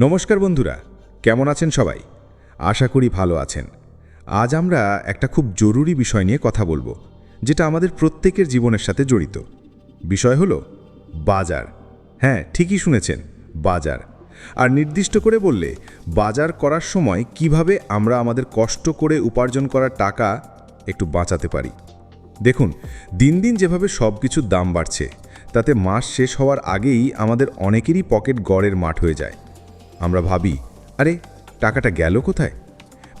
নমস্কার বন্ধুরা, কেমন আছেন সবাই? আশা করি ভালো আছেন। আজ আমরা একটা খুব জরুরি বিষয় নিয়ে কথা বলব, যেটা আমাদের প্রত্যেকের জীবনের সাথে জড়িত। বিষয় হলো বাজার। হ্যাঁ ঠিকই শুনেছেন, বাজার। আর নির্দিষ্ট করে বললে, বাজার করার সময় কীভাবে আমরা আমাদের কষ্ট করে উপার্জন করা টাকা একটু বাঁচাতে পারি? দেখুন, দিন দিন যেভাবে সব কিছুর দাম বাড়ছে, তাতে মাস শেষ হওয়ার আগেই আমাদের অনেকেরই পকেট গড়ের মাঠ হয়ে যায়। আমরা ভাবি, আরে, টাকাটা গেল কোথায়?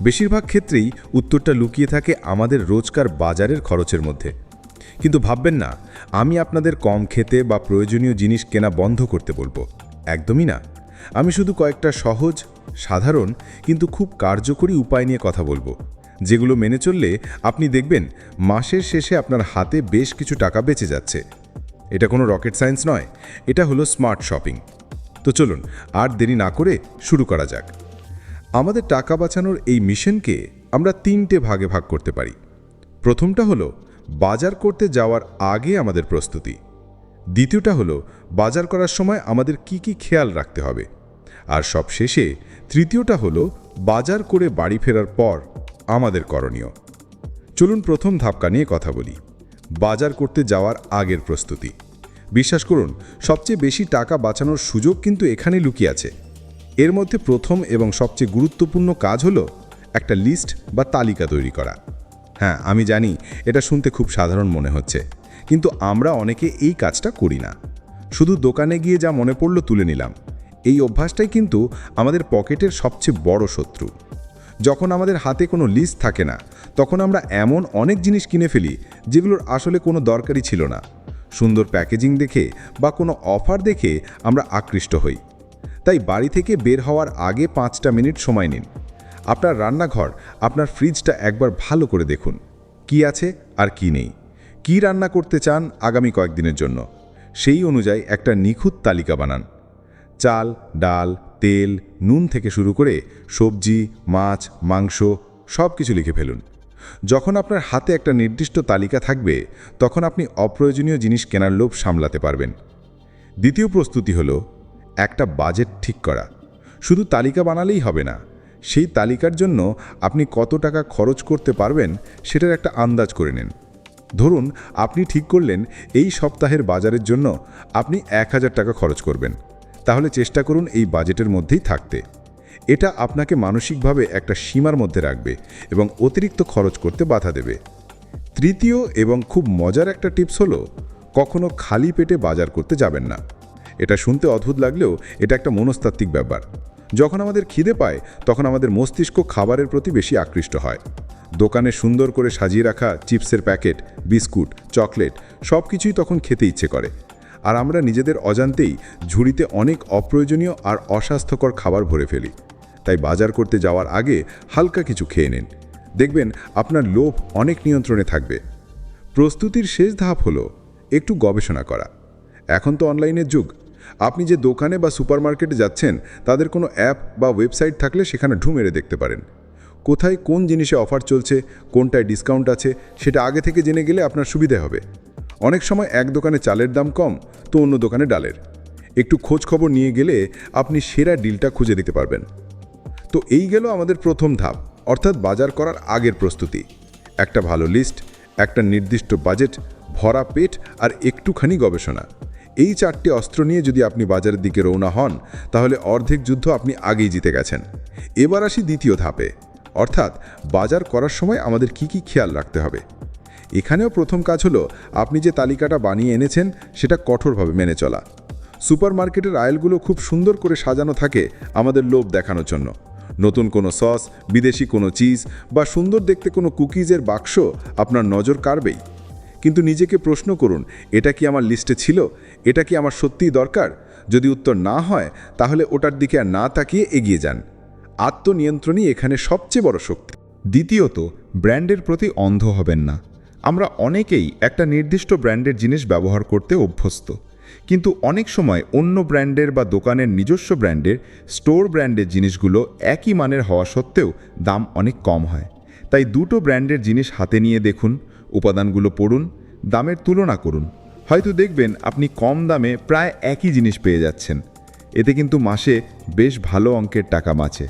বেশিরভাগ ক্ষেত্রেই উত্তরটা লুকিয়ে থাকে আমাদের রোজকার বাজারের খরচের মধ্যে। কিন্তু ভাববেন না, আমি আপনাদের কম খেতে বা প্রয়োজনীয় জিনিস কেনা বন্ধ করতে বলব। একদমই না। আমি শুধু কয়েকটা সহজ, সাধারণ, কিন্তু খুব কার্যকরী উপায় নিয়ে কথা বলব, যেগুলো মেনে চললে আপনি দেখবেন মাসের শেষে আপনার হাতে বেশ কিছু টাকা বেঁচে যাচ্ছে। এটা কোনো রকেট সায়েন্স নয়, এটা হলো স্মার্ট শপিং। তো চলুন, আর দেরি না করে শুরু করা যাক। আমাদের টাকা বাঁচানোর এই মিশনকে আমরা তিনটে ভাগে ভাগ করতে পারি। প্রথমটা হলো, বাজার করতে যাওয়ার আগে আমাদের প্রস্তুতি। দ্বিতীয়টা হলো, বাজার করার সময় আমাদের কি কি খেয়াল রাখতে হবে। আর সব শেষে তৃতীয়টা হলো, বাজার করে বাড়ি ফেরার পর আমাদের করণীয়। চলুন প্রথম ধাপকা নিয়ে কথা বলি। বাজার করতে যাওয়ার আগের প্রস্তুতি। বিশ্বাস করুন, সবচেয়ে বেশি টাকা বাঁচানোর সুযোগ কিন্তু এখানে লুকিয়ে আছে। এর মধ্যে প্রথম এবং সবচেয়ে গুরুত্বপূর্ণ কাজ হলো একটা লিস্ট বা তালিকা তৈরি করা। হ্যাঁ আমি জানি এটা শুনতে খুব সাধারণ মনে হচ্ছে, কিন্তু আমরা অনেকে এই কাজটা করি না। শুধু দোকানে গিয়ে যা মনে পড়ল তুলে নিলাম। এই অভ্যাসটাই কিন্তু আমাদের পকেটের সবচেয়ে বড় শত্রু। যখন আমাদের হাতে কোনো লিস্ট থাকে না, তখন আমরা এমন অনেক জিনিস কিনে ফেলি যেগুলোর আসলে কোনো দরকারই ছিল না। সুন্দর প্যাকেজিং দেখে বা কোনো অফার দেখে আমরা আকৃষ্ট হই। তাই বাড়ি থেকে বের হওয়ার আগে পাঁচটা মিনিট সময় নিন। আপনার রান্নাঘর, আপনার ফ্রিজটা একবার ভালো করে দেখুন। কি আছে আর কি নেই? কি রান্না করতে চান আগামী কয়েকদিনের জন্য? সেই অনুযায়ী একটা নিখুঁত তালিকা বানান। চাল, ডাল, তেল, নুন থেকে শুরু করে সবজি, মাছ, মাংস সব কিছু লিখে ফেলুন। যখন আপনার হাতে একটা নির্দিষ্ট তালিকা থাকবে, তখন আপনি অপ্রয়োজনীয় জিনিস কেনার লোভ সামলাতে পারবেন। দ্বিতীয় প্রস্তুতি হলো, একটা বাজেট ঠিক করা। শুধু তালিকা বানালেই হবে না, সেই তালিকার জন্য আপনি কত টাকা খরচ করতে পারবেন সেটার একটা আন্দাজ করে নিন। ধরুন, আপনি ঠিক করলেন, এই সপ্তাহের বাজারের জন্য আপনি এক হাজার টাকা খরচ করবেন। তাহলে চেষ্টা করুন এই বাজেটের মধ্যেই থাকতে। এটা আপনাকে মানসিকভাবে একটা সীমার মধ্যে রাখবে এবং অতিরিক্ত খরচ করতে বাধা দেবে। তৃতীয় এবং খুব মজার একটা টিপস হলো, কখনো খালি পেটে বাজার করতে যাবেন না। এটা শুনতে অদ্ভুত লাগলেও এটা একটা মনস্তাত্ত্বিক ব্যাপার। যখন আমাদের খিদে পায়, তখন আমাদের মস্তিষ্ক খাবারের প্রতি বেশি আকৃষ্ট হয়। দোকানে সুন্দর করে সাজিয়ে রাখা চিপসের প্যাকেট, বিস্কুট, চকলেট সব কিছুই তখন খেতে ইচ্ছে করে। আর আমরা নিজেদের অজান্তেই ঝুড়িতে অনেক অপ্রয়োজনীয় আর অস্বাস্থ্যকর খাবার ভরে ফেলি। তাই বাজার করতে যাওয়ার আগে হালকা কিছু খেয়ে নিন। দেখবেন আপনার লোভ অনেক নিয়ন্ত্রণে থাকবে। প্রস্তুতির শেষ ধাপ হলো একটু গবেষণা করা। এখন তো অনলাইনের যুগ। আপনি যে দোকানে বা সুপারমার্কেটে যাচ্ছেন, তাদের কোনো অ্যাপ বা ওয়েবসাইট থাকলে সেখানে ঢু মেরে দেখতে পারেন। কোথায় কোন জিনিসে অফার চলছে, কোনটায় ডিসকাউন্ট আছে, সেটা আগে থেকে জেনে গেলে আপনার সুবিধে হবে। অনেক সময় এক দোকানে চালের দাম কম, তো অন্য দোকানে ডালের। একটু খোঁজ খবর নিয়ে গেলে আপনি সেরা ডিলটা খুঁজে দিতে পারবেন। তো এই গেল আমাদের প্রথম ধাপ, অর্থাৎ বাজার করার আগের প্রস্তুতি। একটা ভালো লিস্ট একটা নির্দিষ্ট বাজেট ভরা পেট আর একটুখানি গবেষণা। এই চারটি অস্ত্র নিয়ে যদি আপনি বাজারের দিকে রওনা হন, তাহলে অর্ধেক যুদ্ধ আপনি আগেই জিতে গেছেন। এবার আসি দ্বিতীয় ধাপে, অর্থাৎ বাজার করার সময় আমাদের কি কি খেয়াল রাখতে হবে। এখানেও প্রথম কাজ হলো, আপনি যে তালিকাটা বানিয়ে এনেছেন, সেটা কঠোরভাবে মেনে চলা। সুপার মার্কেটের আয়েলগুলো খুব সুন্দর করে সাজানো থাকে আমাদের লোভ দেখানোর জন্য। নতুন কোনো সস, বিদেশি কোনো চিজ বা সুন্দর দেখতে কোনো কুকিজের বাক্স আপনার নজর কাড়বেই। কিন্তু নিজেকে প্রশ্ন করুন, এটা কি আমার লিস্টে ছিল? এটা কি আমার সত্যিই দরকার? যদি উত্তর না হয়, তাহলে ওটার দিকে আর না তাকিয়ে এগিয়ে যান। আত্মনিয়ন্ত্রণই এখানে সবচেয়ে বড় শক্তি। দ্বিতীয়ত, ব্র্যান্ডের প্রতি অন্ধ হবেন না। আমরা অনেকেই একটা নির্দিষ্ট ব্র্যান্ডের জিনিস ব্যবহার করতে অভ্যস্ত। কিন্তু অনেক সময় অন্য ব্র্যান্ডের বা দোকানের নিজস্ব ব্র্যান্ডের স্টোর ব্র্যান্ডের জিনিসগুলো একই মানের হওয়া সত্ত্বেও দাম অনেক কম হয়। তাই দুটো ব্র্যান্ডের জিনিস হাতে নিয়ে দেখুন, উপাদানগুলো পড়ুন, দামের তুলনা করুন। হয়তো দেখবেন আপনি কম দামে প্রায় একই জিনিস পেয়ে যাচ্ছেন। এতে কিন্তু মাসে বেশ ভালো অঙ্কের টাকা বাঁচে।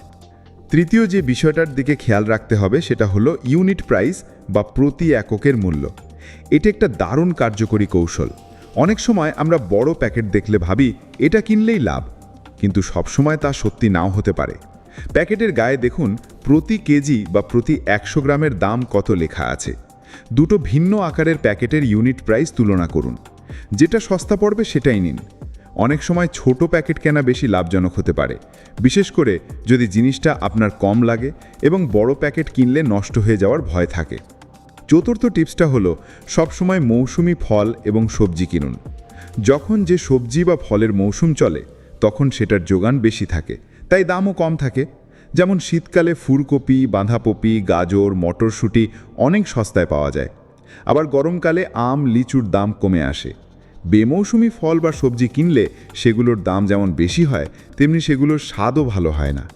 তৃতীয় যে বিষয়টার দিকে খেয়াল রাখতে হবে সেটা হলো ইউনিট প্রাইস বা প্রতি এককের মূল্য। এটা একটা দারুণ কার্যকরী কৌশল। অনেক সময় আমরা বড় প্যাকেট দেখলে ভাবি, এটা কিনলেই লাভ। কিন্তু সবসময় তা সত্যি নাও হতে পারে। প্যাকেটের গায়ে দেখুন, প্রতি কেজি বা প্রতি একশো গ্রামের দাম কত লেখা আছে। দুটো ভিন্ন আকারের প্যাকেটের ইউনিট প্রাইস তুলনা করুন। যেটা সস্তা পড়বে সেটাই নিন। অনেক সময় ছোট প্যাকেট কেনা বেশি লাভজনক হতে পারে। বিশেষ করে যদি জিনিসটা আপনার কম লাগে এবং বড় প্যাকেট কিনলে নষ্ট হয়ে যাওয়ার ভয় থাকে। চতুর্থ টিপসটা হলো, সবসময় মৌসুমি ফল এবং সবজি কিনুন। যখন যে সবজি বা ফলের মৌসুম চলে, তখন সেটার যোগান বেশি থাকে, তাই দামও কম থাকে। যেমন শীতকালে ফুলকপি, বাঁধাকপি, গাজর, মটরশুঁটি অনেক সস্তায় পাওয়া যায়। আবার গরমকালে আম, লিচুর দাম কমে আসে। বেমৌসুমি ফল বা সবজি কিনলে সেগুলোর দাম যেমন বেশি হয়, তেমনি সেগুলোর স্বাদও ভালো হয় না।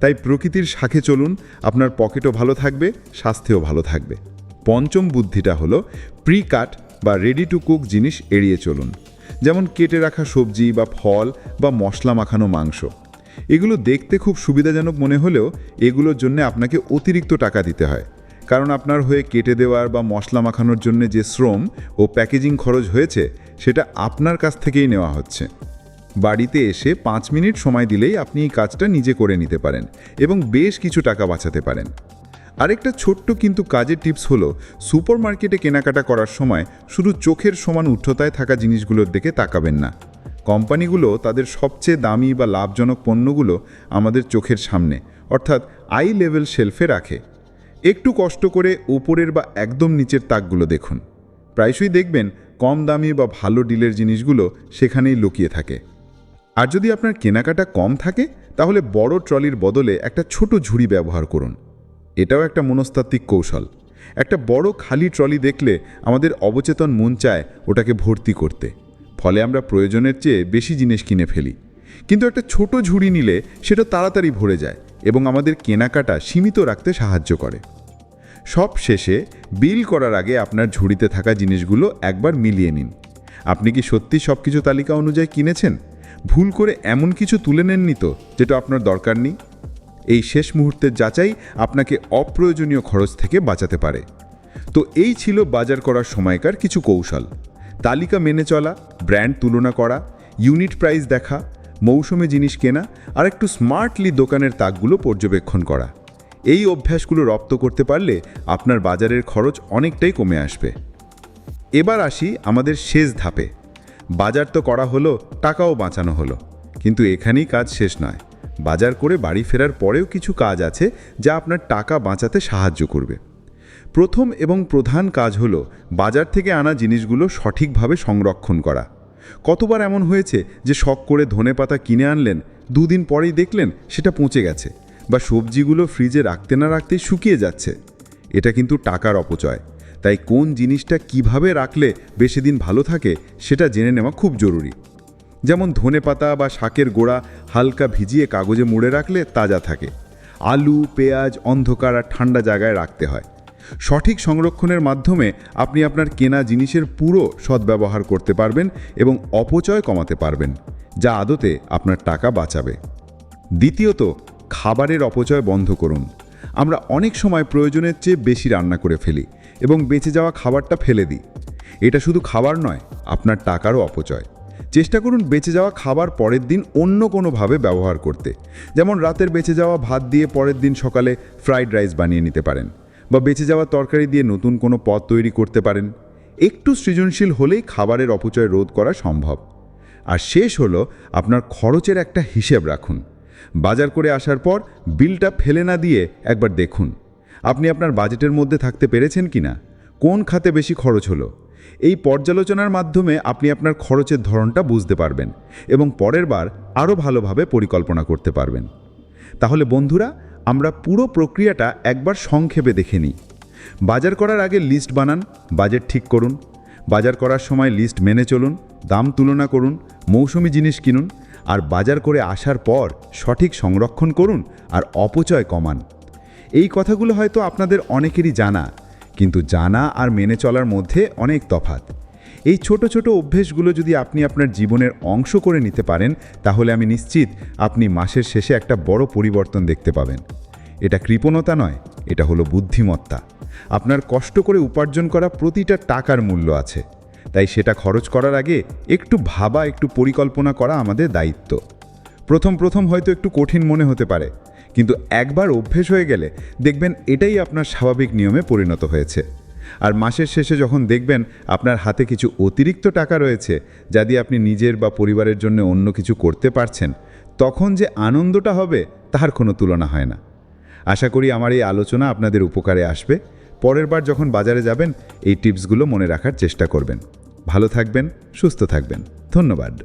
তাই প্রকৃতির শাখে চলুন, আপনার পকেটও ভালো থাকবে, স্বাস্থ্যও ভালো থাকবে। পঞ্চম বুদ্ধিটা হলো প্রি কাট বা রেডি টু কুক জিনিস এড়িয়ে চলুন। যেমন কেটে রাখা সবজি বা ফল বা মশলা মাখানো মাংস। এগুলো দেখতে খুব সুবিধাজনক মনে হলেও এগুলোর জন্য আপনাকে অতিরিক্ত টাকা দিতে হয়। কারণ আপনার হয়ে কেটে দেওয়ার বা মশলা মাখানোর জন্য যে শ্রম ও প্যাকেজিং খরচ হয়েছে, সেটা আপনার কাছ থেকেই নেওয়া হচ্ছে। বাড়িতে এসে পাঁচ মিনিট সময় দিলেই আপনি এই কাজটা নিজে করে নিতে পারেন এবং বেশ কিছু টাকা বাঁচাতে পারেন। আরেকটা ছোট্ট কিন্তু কাজের টিপস হলো সুপার মার্কেটে কেনাকাটা করার সময় শুধু চোখের সমান উচ্চতায় থাকা জিনিসগুলোর দিকে তাকাবেন না। কোম্পানিগুলো তাদের সবচেয়ে দামি বা লাভজনক পণ্যগুলো আমাদের চোখের সামনে, অর্থাৎ আই লেভেল শেলফে রাখে। একটু কষ্ট করে ওপরের বা একদম নিচের তাকগুলো দেখুন। প্রায়শই দেখবেন কম দামি বা ভালো ডিলের জিনিসগুলো সেখানেই লুকিয়ে থাকে। আর যদি আপনার কেনাকাটা কম থাকে, তাহলে বড় ট্রলির বদলে একটা ছোট ঝুড়ি ব্যবহার করুন। এটাও একটা মনস্তাত্ত্বিক কৌশল। একটা বড় খালি ট্রলি দেখলে আমাদের অবচেতন মন চায় ওটাকে ভর্তি করতে। ফলে আমরা প্রয়োজনের চেয়ে বেশি জিনিস কিনে ফেলি। কিন্তু একটা ছোট ঝুড়ি নিলে সেটা তাড়াতাড়ি ভরে যায় এবং আমাদের কেনাকাটা সীমিত রাখতে সাহায্য করে। সব শেষে বিল করার আগে আপনার ঝুড়িতে থাকা জিনিসগুলো একবার মিলিয়ে নিন। আপনি কি সত্যি সব কিছু তালিকা অনুযায়ী কিনেছেন? ভুল করে এমন কিছু তুলে নেননি তো, যেটা আপনার দরকার নেই? এই শেষ মুহূর্তের যাচাই আপনাকে অপ্রয়োজনীয় খরচ থেকে বাঁচাতে পারে। তো এই ছিল বাজার করার সময়কার কিছু কৌশল। তালিকা মেনে চলা, ব্র্যান্ড তুলনা করা, ইউনিট প্রাইস দেখা, মৌসুমে জিনিস কেনা, আর একটু স্মার্টলি দোকানের তাকগুলো পর্যবেক্ষণ করা। এই অভ্যাসগুলো রপ্ত করতে পারলে আপনার বাজারের খরচ অনেকটাই কমে আসবে। এবার আসি আমাদের শেষ ধাপে। বাজার তো করা হলো, টাকাও বাঁচানো হলো। কিন্তু এখানেই কাজ শেষ নয়। বাজার করে বাড়ি ফেরার পরেও কিছু কাজ আছে যা আপনার টাকা বাঁচাতে সাহায্য করবে। প্রথম এবং প্রধান কাজ হলো বাজার থেকে আনা জিনিসগুলো সঠিকভাবে সংরক্ষণ করা। কতবার এমন হয়েছে যে শখ করে ধনেপাতা কিনে আনলেন, দুদিন পরেই দেখলেন সেটা পচে গেছে বা সবজিগুলো ফ্রিজে রাখতে না রাখতেই শুকিয়ে যাচ্ছে। এটা কিন্তু টাকার অপচয়। তাই কোন জিনিসটা কীভাবে রাখলে বেশি দিন ভালো থাকে সেটা জেনে নেওয়া খুব জরুরি। যেমন ধনেপাতা বা শাকের গোড়া হালকা ভিজিয়ে কাগজে মুড়ে রাখলে তাজা থাকে। আলু, পেঁয়াজ, অন্ধকার আর ঠান্ডা জায়গায় রাখতে হয়। সঠিক সংরক্ষণের মাধ্যমে আপনি আপনার কেনা জিনিসের পুরো সদ্ব্যবহার করতে পারবেন এবং অপচয় কমাতে পারবেন, যা আদতে আপনার টাকা বাঁচাবে। দ্বিতীয়ত, খাবারের অপচয় বন্ধ করুন। আমরা অনেক সময় প্রয়োজনের চেয়ে বেশি রান্না করে ফেলি এবং বেঁচে যাওয়া খাবারটা ফেলে দিই। এটা শুধু খাবার নয়, আপনার টাকারও অপচয়। চেষ্টা করুন বেঁচে যাওয়া খাবার পরের দিন অন্য কোনোভাবে ব্যবহার করতে। যেমন রাতের বেঁচে যাওয়া ভাত দিয়ে পরের দিন সকালে ফ্রাইড রাইস বানিয়ে নিতে পারেন বা বেঁচে যাওয়া তরকারি দিয়ে নতুন কোনো পদ তৈরি করতে পারেন। একটু সৃজনশীল হলেই খাবারের অপচয় রোধ করা সম্ভব। আর শেষ হলো আপনার খরচের একটা হিসেব রাখুন। বাজার করে আসার পর বিলটা ফেলে না দিয়ে একবার দেখুন। আপনি আপনার বাজেটের মধ্যে থাকতে পেরেছেন কি না কোন খাতে বেশি খরচ হলো? এই পর্যালোচনার মাধ্যমে আপনি আপনার খরচের ধরনটা বুঝতে পারবেন এবং পরের বার আরও ভালোভাবে পরিকল্পনা করতে পারবেন। তাহলে বন্ধুরা, আমরা পুরো প্রক্রিয়াটা একবার সংক্ষেপে দেখে নিই। বাজার করার আগে লিস্ট বানান, বাজেট ঠিক করুন। বাজার করার সময় লিস্ট মেনে চলুন, দাম তুলনা করুন, মৌসুমি জিনিস কিনুন আর বাজার করে আসার পর সঠিক সংরক্ষণ করুন আর অপচয় কমান। এই কথাগুলো হয়তো আপনাদের অনেকেরই জানা কিন্তু জানা আর মেনে চলার মধ্যে অনেক তফাত এই ছোট ছোট অভ্যেসগুলো যদি আপনি আপনার জীবনের অংশ করে নিতে পারেন, তাহলে আমি নিশ্চিত আপনি মাসের শেষে একটা বড় পরিবর্তন দেখতে পাবেন। এটা কৃপণতা নয়, এটা হলো বুদ্ধিমত্তা। আপনার কষ্ট করে উপার্জন করা প্রতিটা টাকার মূল্য আছে। তাই সেটা খরচ করার আগে একটু ভাবা, একটু পরিকল্পনা করা আমাদের দায়িত্ব। প্রথম প্রথম হয়তো একটু কঠিন মনে হতে পারে কিন্তু একবার অভ্যেস হয়ে গেলে দেখবেন এটাই আপনার স্বাভাবিক নিয়মে পরিণত হয়েছে। আর মাসের শেষে যখন দেখবেন আপনার হাতে কিছু অতিরিক্ত টাকা রয়েছে, যা দিয়ে আপনি নিজের বা পরিবারের জন্য অন্য কিছু করতে পারছেন, তখন যে আনন্দটা হবে তার কোনো তুলনা হয় না। আশা করি আমার এই আলোচনা আপনাদের উপকারে আসবে। পরের বার যখন বাজারে যাবেন, এই টিপসগুলো মনে রাখার চেষ্টা করবেন। ভালো থাকবেন, সুস্থ থাকবেন। ধন্যবাদ।